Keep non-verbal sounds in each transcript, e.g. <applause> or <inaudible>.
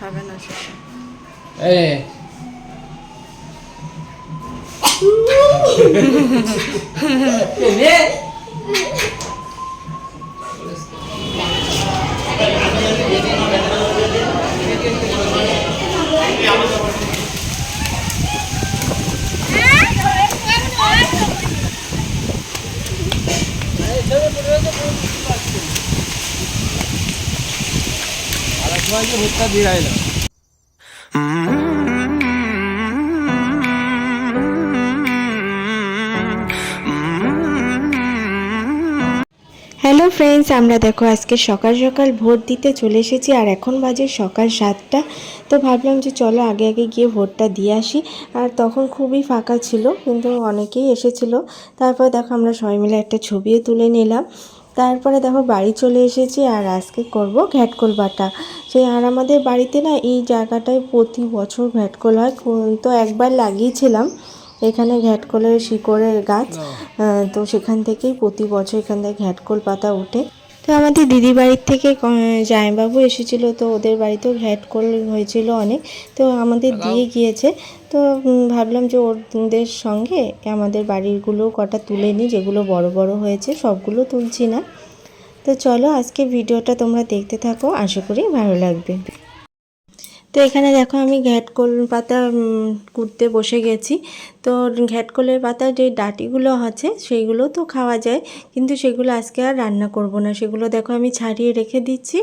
খাবে না সেটা এই। হ্যালো ফ্রেন্ডস আমরা দেখো আজকে সকাল সকাল ভোট দিতে চলে এসেছি আর এখন বাজে সকাল সাতটা। তো ভাবলাম যে চলো আগে আগে গিয়ে ভোটটা দিয়ে আসি। আর তখন খুবই ফাঁকা ছিল, কিন্তু অনেকেই এসেছিল। তারপর দেখো আমরা সবাই মিলে একটা ছবিও তুলে নিলাম। তারপরে দেখো বাড়ি চলে এসেছি আর আজকে করব ঘ্যাটকোল বাটা। সেই আর আমাদের বাড়িতে না এই জায়গাটায় প্রতি বছর ঘ্যাটকোল হয়। তো একবার লাগিয়েছিলাম এখানে ঘ্যাটকোলের শিকড়ের গাছ তো সেখান থেকেই প্রতি বছর এখান থেকে ঘ্যাটকোল পাতা ওঠে। তো আমাদের দিদি বাড়ির থেকে জামাইবাবু এসেছিল তো ওদের বাড়িতেও ঘ্যাটকোল হয়েছিল অনেক। তো আমাদের দিয়ে গিয়েছে। তো ভাবলাম যে ওদের সঙ্গে আমাদের বাড়িরগুলো কটা তুলে নিই যেগুলো বড় বড় হয়েছে সবগুলো তুলছি না। তো চলো আজকে ভিডিওটা তোমরা দেখতে থাকো আশা করি ভালো লাগবে। তো এখানে দেখো আমি ঘ্যাটকোল পাতা কুড়তে বসে গেছি। তো ঘ্যাটকোলের পাতা যে ডাটিগুলো আছে, সেইগুলো তো খাওয়া যায়, কিন্তু সেগুলো আজকে আর রান্না করব না। সেগুলো দেখো আমি ছাড়িয়ে রেখে দিচ্ছি।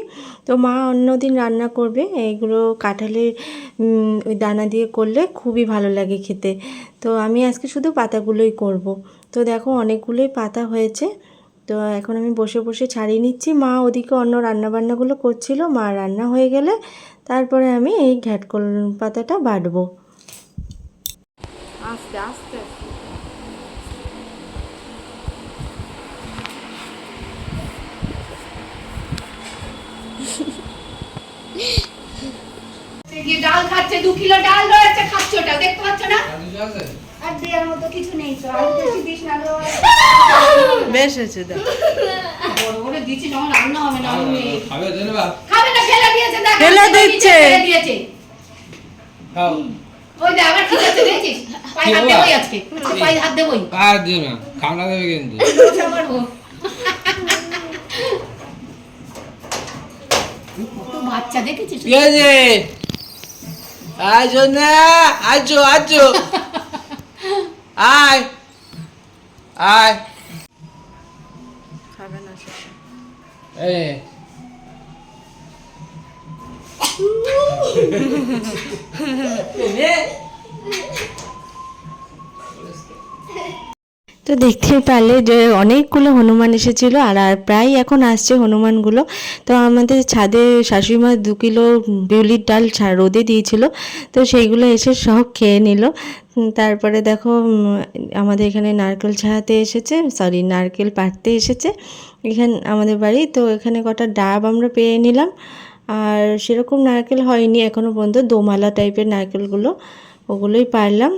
তো মা অন্যদিন রান্না করবে এইগুলো কাঁঠালের ওই দানা দিয়ে করলে খুবই ভালো লাগে খেতে। তো আমি আজকে শুধু পাতাগুলোই করব। তো দেখো অনেকগুলোই পাতা হয়েছে। তো এখন আমি বসে বসে ছাড়িয়ে নিচ্ছি। মা ওদিকে অন্য রান্নাবান্নাগুলো করছিল। মা রান্না হয়ে গেলে তারপরে আমি এই ঘ্যাটকল পাতাটা বাটবো। আস্তে আস্তে। ডাল খাচ্ছে দু কিলো ডাল রয়েছে খাচ্ছে ওটা দেখতে পাচ্ছ না? আছে? আর দেওয়ার মতো কিছু নেই তো আলু বেশি দিস না বেশ হয়েছে বড় বড় দিচ্ছি যখন রান্না হবে না আমি খাবে না ফেলে দিচ্ছে। খাও ওই দেখ আবার ঠিক আছে দেখছিস? পায়ে হাত দেবই আজকে আজকে। পায়ে হাত দেবই। আর দিও না কামড়া দেবে কিন্তু। আবার ও। কত বাচ্চা দেখেছিস আজো না আজো আজো আয় আয়। খাবে না এই। <laughs> তো দেখতে পারলে যে অনেকগুলো হনুমান এসেছিল আর আর প্রায় এখন আসছে হনুমানগুলো। তো আমাদের ছাদে শাশুড়িমা দু কিলো বিউলির ডাল রোদে দিয়েছিল। তো সেইগুলো এসে সব খেয়ে নিল। তারপরে দেখো আমাদের এখানে নারকেল ছাড়াতে এসেছে সরি নারকেল পাড়তে এসেছে। এখানে, আমাদের বাড়ি, তো এখানে কটা ডাব আমরা পেয়ে নিলাম। আর সেরকম নারকেল হয়নি এখনও পর্যন্ত দোমালা টাইপের নারকেলগুলো ওগুলোই পারলাম।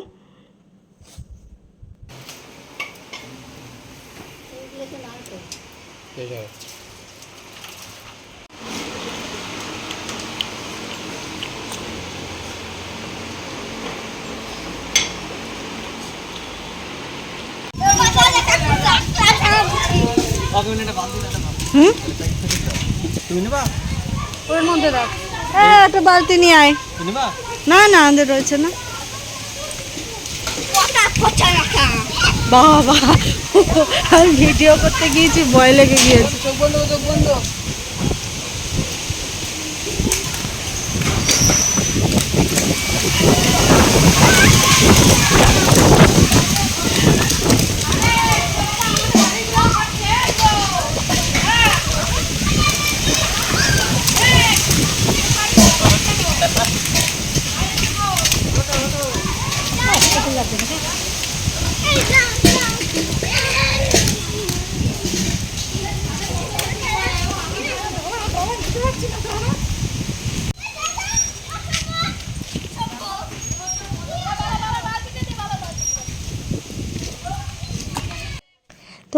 ওর মধ্যে রাখ। হ্যাঁ একটা বালতি নিয়ে আয়। না না আমাদের রয়েছে না। বাবা আমি ভিডিও করতে গিয়েছি ভয় লেগে গিয়েছে। চোখ বন্ধ চোখ বন্ধ।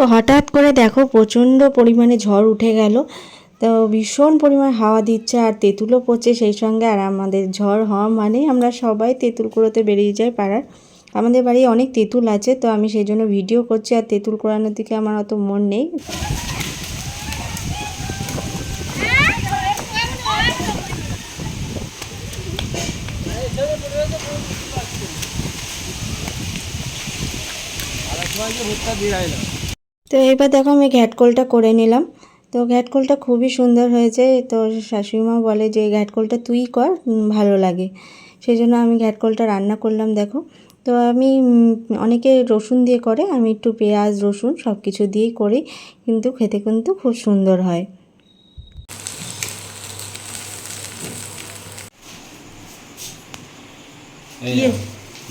তো হঠাৎ করে দেখো প্রচণ্ড পরিমাণে ঝড় উঠে গেল। তো ভীষণ পরিমাণ হাওয়া দিচ্ছে আর তেঁতুলও পড়ছে সেই সঙ্গে। আর আমাদের ঝড় হওয়া মানে আমরা সবাই তেঁতুল কুড়োতে বেরিয়ে যাই পাড়ার। আমাদের বাড়ি অনেক তেঁতুল আছে, তো আমি সেই জন্য ভিডিও করছি আর তেঁতুল কুড়ানোর দিকে আমার অত মন নেই। তো এবার দেখো আমি ঘ্যাটকোলটা করে নিলাম। তো ঘ্যাটকোলটা খুবই সুন্দর হয়েছে। তো শাশুড়িমা বলে যে, ঘ্যাটকোলটা তুই কর ভালো লাগে। সেই জন্য আমি ঘ্যাটকোলটা রান্না করলাম, দেখো। তো আমি অনেকে রসুন দিয়ে করে, আমি একটু পেঁয়াজ, রসুন সব কিছু দিয়েই করি, কিন্তু খেতে কিন্তু খুব সুন্দর হয়।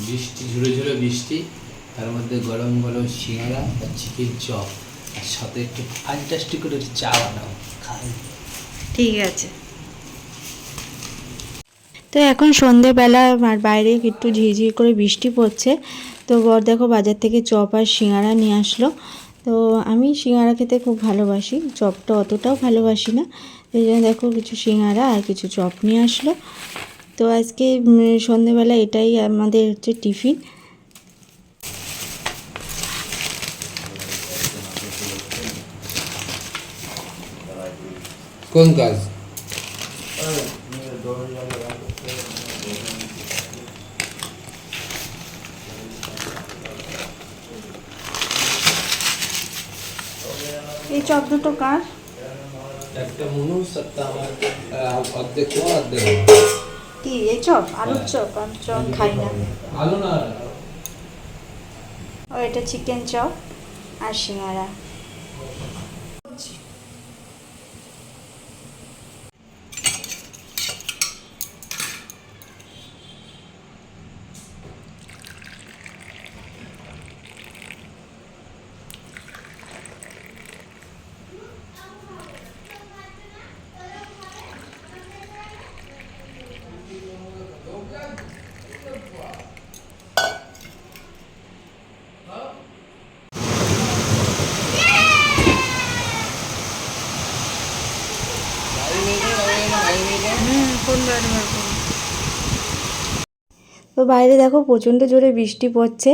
বৃষ্টি, ঝুড়ে ঝুড়ে বৃষ্টি। তার মধ্যে গরম গরম সিঙ্গারা আর চিকেন চপ আর সাথে একটু ফ্যান্টাস্টিক করে চা বানাও খাই। ঠিক আছে। তো এখন সন্ধেবেলা, আর বাইরে একটু ঝিঝির করে বৃষ্টি পড়ছে। তো বর দেখো বাজার থেকে চপ আর সিঙ্গারা নিয়ে আসলো। তো আমি সিঙ্গারা খেতে খুব ভালোবাসি। চপটা অতটাও ভালোবাসি না। এই জন্য দেখো কিছু সিঙ্গারা আর কিছু চপ নিয়ে আসলো। তো আজকে সন্ধেবেলা এটাই আমাদের হচ্ছে টিফিন। কোন কাজ? এই চপ দুটো কার? একটা একটা আমার অর্ধেক তোমার অর্ধেক। কি এই চপ? আলুর চপ? আমি চপ খাই না। আলু না ও এটা চিকেন চপ আর সিঙ্গারা। তো বাইরে দেখো প্রচণ্ড জোরে বৃষ্টি পড়ছে,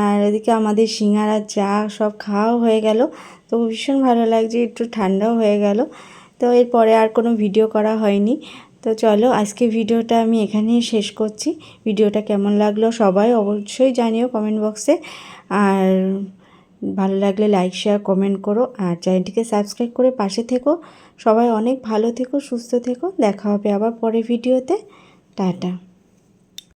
আর ওদিকে আমাদের সিঙ্গারা, চা সব খাওয়া হয়ে গেল। তো ভীষণ ভালো লাগছে, একটু ঠান্ডাও হয়ে গেল। তো এরপরে আর কোনো ভিডিও করা হয়নি। তো চলো আজকে ভিডিওটা আমি এখানেই শেষ করছি। ভিডিওটা কেমন লাগল সবাই অবশ্যই জানিও কমেন্ট বক্সে আর ভালো লাগলে লাইক শেয়ার কমেন্ট করো। আর চ্যানেলটিকে সাবস্ক্রাইব করে পাশে থেকো। সবাই অনেক ভালো থেকো সুস্থ থেকো। দেখা হবে আবার পরে ভিডিওতে। টাটা।